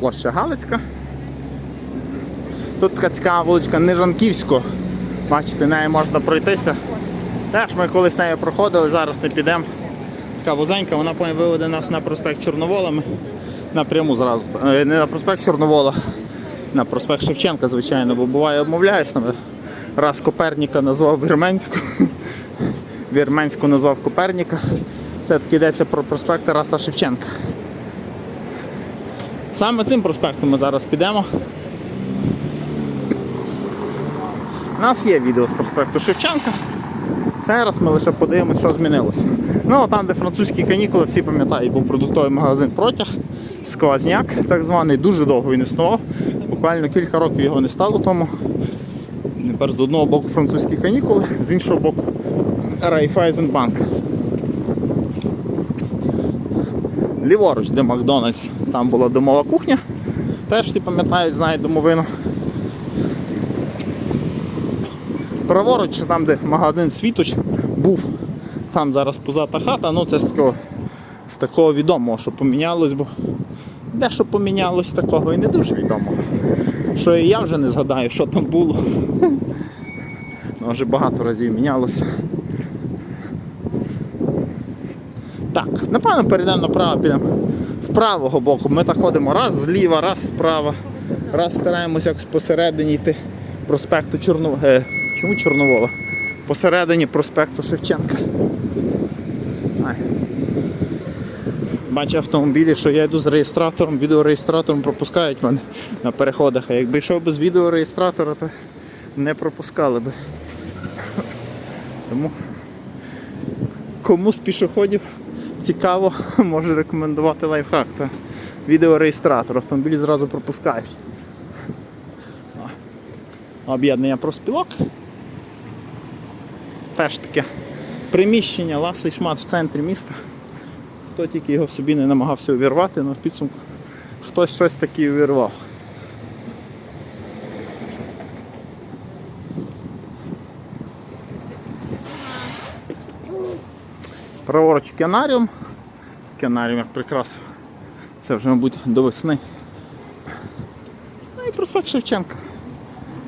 площа Галицька. Тут така цікава вуличка Нижанківського. Бачите, нею можна пройтися. Теж ми колись нею проходили, зараз не підемо. Така вузенька, вона виведе нас на проспект Чорновола. Ми напряму зразу. Е, Не на проспект Чорновола, на проспект Шевченка, звичайно, бо буває обмовляюсь. Там Раз Коперніка назвав Вірменську, Вірменську назвав Коперніка. Все-таки йдеться про проспект Тараса Шевченка. Саме цим проспектом ми зараз підемо. У нас є відео з проспекту Шевченка. Цей раз ми лише подивимося, що змінилося. Ну, там, де французькі канікули, всі пам'ятають, був продуктовий магазин Протяг, сквозняк, так званий, дуже довго він існував. Буквально кілька років його не стало тому. Тепер з одного боку французькі канікули, з іншого боку Райфайзенбанк. Ліворуч, де Макдональдс, там була домова кухня. Теж всі пам'ятають, знають домовину. Праворуч, там, де магазин Світоч був, там зараз позата хата, ну це з такого, з такого відомого, що помінялось, бо дещо помінялось такого і не дуже відомо. Що і я вже не згадаю, що там було. Ну, вже багато разів мінялося. Так, напевно, перейдемо направо, підемо з правого боку. Ми так ходимо раз зліва, раз справа. Раз стараємося якось посередині йти проспекту Чорно... Е, чому Чорновола? Посередині проспекту Шевченка. Ай. Бачу автомобілі, що я йду з реєстратором, відеореєстратором пропускають мене на переходах. А якби йшов без відеореєстратора, то не пропускали би. Тому кому з пішоходів цікаво, може рекомендувати лайфхак та відеореєстратор. Автомобілі зразу пропускають. Об'єднання проспілок. Теж таке приміщення, ласий шмат в центрі міста. Хто тільки його собі не намагався увірвати, але в підсумку хтось щось таки увірвав. Праворуч кенаріум. Кенаріум як прикрас. Це вже, мабуть, до весни. Ну і проспект Шевченка.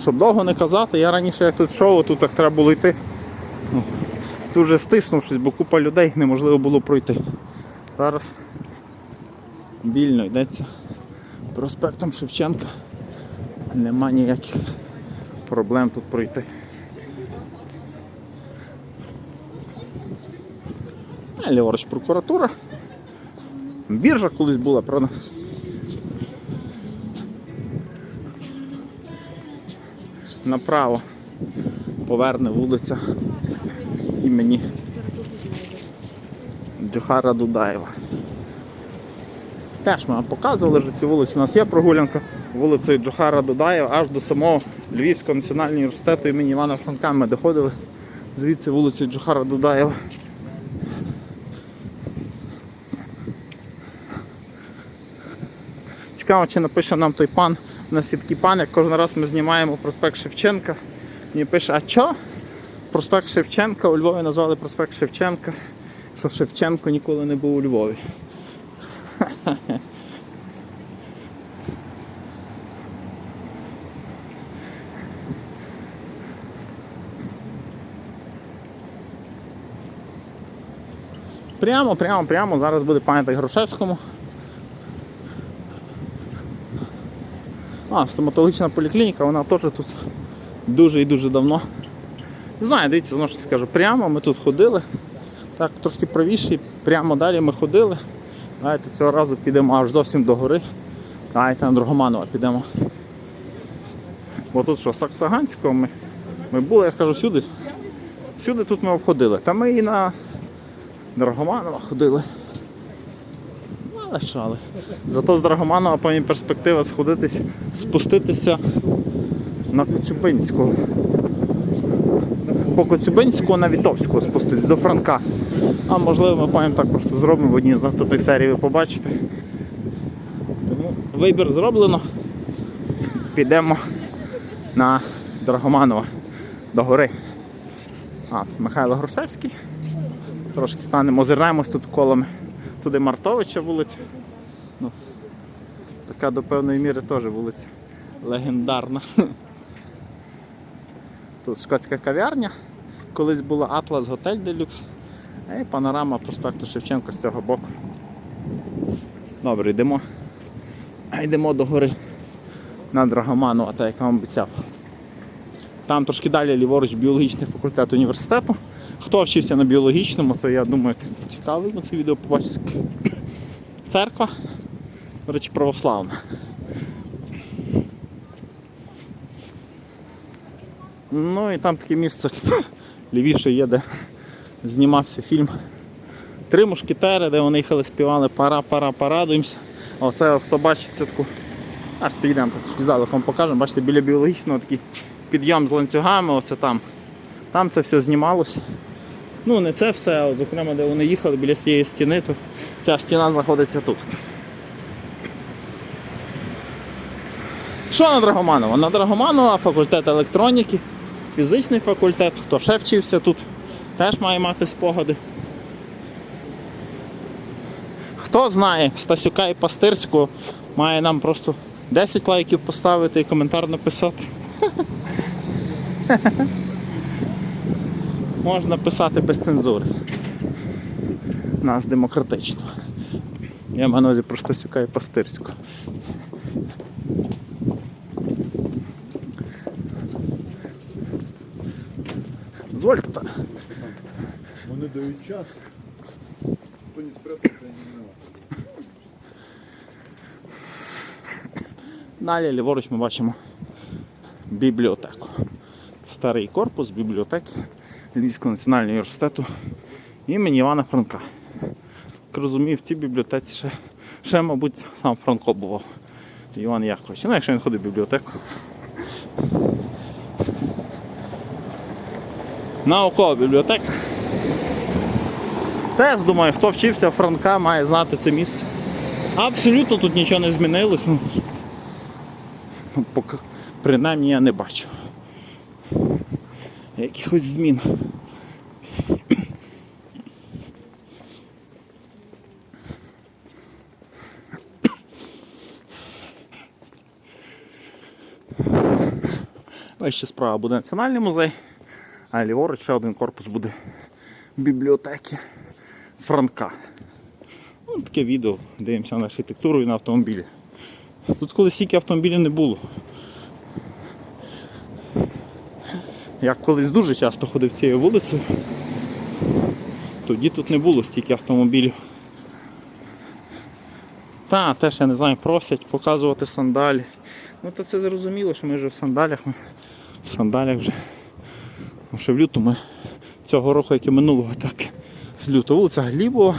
Щоб довго не казати, я раніше як тут йшов, тут так треба було йти. Ну, Дуже стиснувшись, бо купа людей неможливо було пройти. Зараз вільно йдеться проспектом Шевченка. Нема ніяких проблем тут пройти. Ліворуч прокуратура. Біржа колись була, правда? Направо поверне вулиця імені Джохара Дудаєва. Теж ми вам показували що цю вулицю. У нас є прогулянка вулицею Джохара Дудаєва аж до самого Львівського національного університету імені Івана Франка. Ми доходили звідси вулицею Джохара Дудаєва. Цікаво, чи напише нам той пан, у нас є такий пан, як кожен раз ми знімаємо проспект Шевченка. Він пише, а що? Проспект Шевченка у Львові назвали проспект Шевченка, що Шевченко ніколи не був у Львові. Прямо, прямо, прямо. Зараз буде пам'ятник Грушевському. А, стоматологічна поліклініка, вона теж тут дуже і дуже давно. Не знаю, дивіться, знову ж таки скажу, прямо ми тут ходили. Так, трошки правіше, прямо далі ми ходили. Давайте цього разу підемо аж зовсім до гори. Давайте на Дрогоманова підемо. Бо тут що, Саксаганського ми, ми були, я ж кажу, сюди. Сюди тут ми обходили. Та ми і на Драгоманова ходили. Ну, Але. Зато з Драгоманова потім перспектива сходитись, спуститися на Коцюбинського. По Коцюбинського на Вітовського спуститись до Франка. А можливо ми потім так просто зробимо в одній з наступних серій ви побачите. Тому вибір зроблено. Підемо на Драгоманова до гори. А, Михайло Грушевський. Трошки станемо, озирнемось тут колами. Туди Мартовича вулиця. Ну, Така до певної міри теж вулиця легендарна. Тут шкотська кав'ярня. Колись була Атлас Готель Делюкс. І панорама проспекту Шевченка з цього боку. Добре, йдемо. А йдемо до гори на Драгоманова, так як я вам обіцяв. Там трошки далі ліворуч біологічний факультет університету. Хто вчився на біологічному, то я думаю, цікаво на це відео побачити. Церква, до речі, православна. Ну і там таке місце лівіше є, де знімався фільм Три мушкетери, де вони їхали, співали пара, пара, порадуємося. Оце хто бачить це таку. А підійдемо так вам покажемо. Бачите, біля біологічного такий підйом з ланцюгами, оце там. Там це все знімалося. Ну не це все, а зокрема, де вони їхали біля цієї стіни, то ця стіна знаходиться тут. Що на Драгоманова? На Драгоманова факультет електроніки, фізичний факультет, хто ще вчився тут, теж має мати спогади. Хто знає Стасюка і Пастирського, має нам просто 10 лайків поставити і коментар написати. Можна писати без цензури. Нас демократично. Я маю на увазі про Стасюка і Пастирського. Дозвольте так. Вони дають час. Хто не спрятався, не знаю. Далі ліворуч ми бачимо бібліотеку. Старий корпус бібліотеки Львівського національного університету імені Івана Франка. Як розумію, в цій бібліотеці ще, ще, мабуть, сам Франко бував. Іван Якович. Ну, якщо він ходив в бібліотеку. Наукова бібліотека. Теж думаю, хто вчився Франка, має знати це місце. Абсолютно тут нічого не змінилось. Ну, принаймні я не бачу. Якихось змін. Вище справа буде Національний музей, а ліворуч ще один корпус буде бібліотеки Франка. Ну, таке відео, дивимося на архітектуру і на автомобілі. Тут колись стільки автомобілів не було. Я колись дуже часто ходив цією вулицею. Тоді тут не було стільки автомобілів. Та, теж я не знаю, просять показувати сандалі. Ну то це зрозуміло, що ми вже в сандалях. Ми в сандалях вже. Що в лютому ми цього року, як і минулого, так з лютого вулиця Глібова.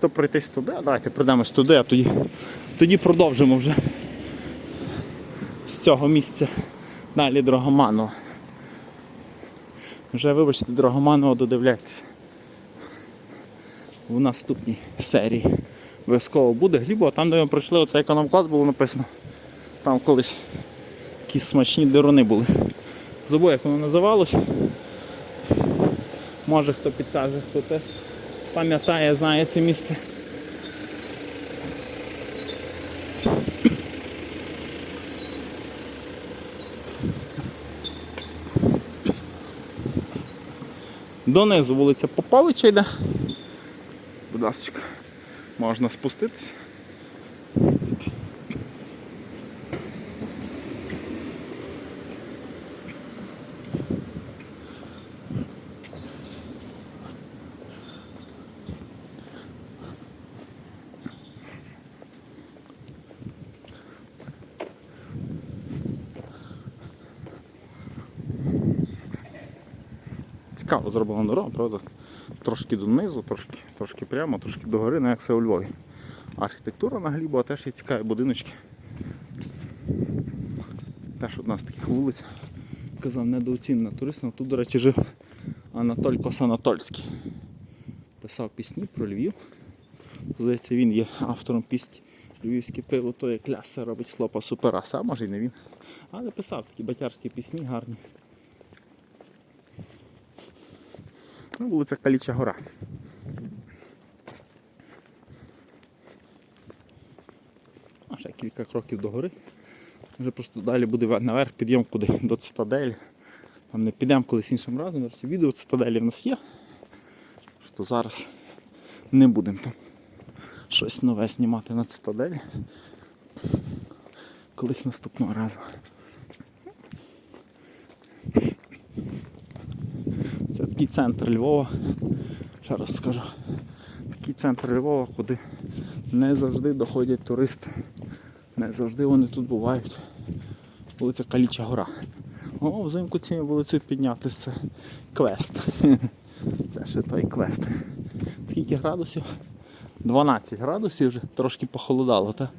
То пройтись туди? Давайте пройдемось туди, а тоді, тоді продовжимо вже цього місця далі Драгоманова. Вже вибачте, Драгоманова додивляйтесь. В наступній серії обов'язково буде Глібова, там де ми пройшли, оце економ-клас було написано. Там колись якісь смачні дирони були. Забув, як воно називалось. Може хто підкаже, хто теж пам'ятає, знає це місце. Донизу вулиця Поповича йде. Будь ласка, можна спуститися. Цікаво зроблена дорога, правда? Трошки донизу, трошки, трошки прямо, трошки догори, ну як все у Львові. Архітектура на Глібова теж є цікаві будиночки. Теж одна з таких вулиць. Казав, недооцінена туристна. Тут, до речі, жив Анатоль Косанатольський. Писав пісні про Львів. Здається, він є автором пісні Львівське пиво, то як ляса робить хлопа супераса, а може і не він. Але писав такі батярські пісні гарні. Ну, вулиця Каліча Гора. А ще кілька кроків до гори. Вже просто далі буде наверх підйом куди до цитаделі. Там не підемо колись іншим разом, Речі, відео цитаделі в нас є. Що зараз не будемо там щось нове знімати на цитаделі. Колись наступного разу. Такий центр Львова. Ще раз скажу. Такий центр Львова, куди не завжди доходять туристи. Не завжди вони тут бувають. Вулиця Каліча Гора. О, взимку цією вулицею підняти це квест. Це ще той квест. Скільки градусів? 12 градусів вже трошки похолодало, так?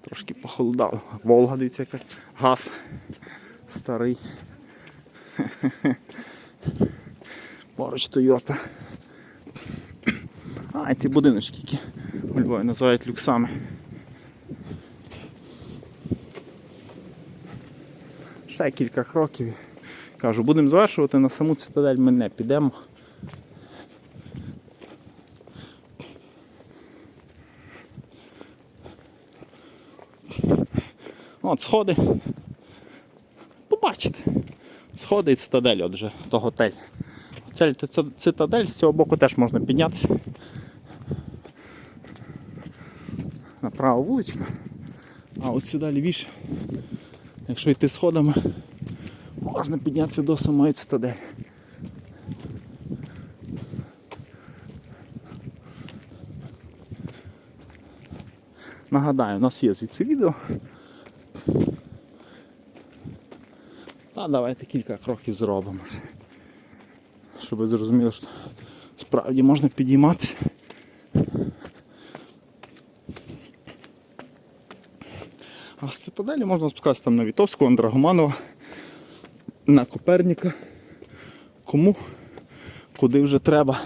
Трошки похолодало. Волга, дивіться, яка газ старий. Поруч Тойота. А, ці будиночки, які у Львові називають люксами. Ще кілька кроків. Кажу, будемо завершувати, на саму цитадель ми не підемо. От сходи. Побачите. Сходи і цитадель, от вже, то готель. Це цитадель, з цього боку теж можна піднятися. Направо вуличка. А от сюди лівіше, якщо йти сходами, можна піднятися до самої цитаделі. Нагадаю, у нас є звідси відео. Та давайте кілька кроків зробимо. Щоб ви зрозуміли, що справді можна підійматися. А з цитаделі можна спускатися там на Вітовського, на Драгоманова, на Коперніка. Кому, куди вже треба.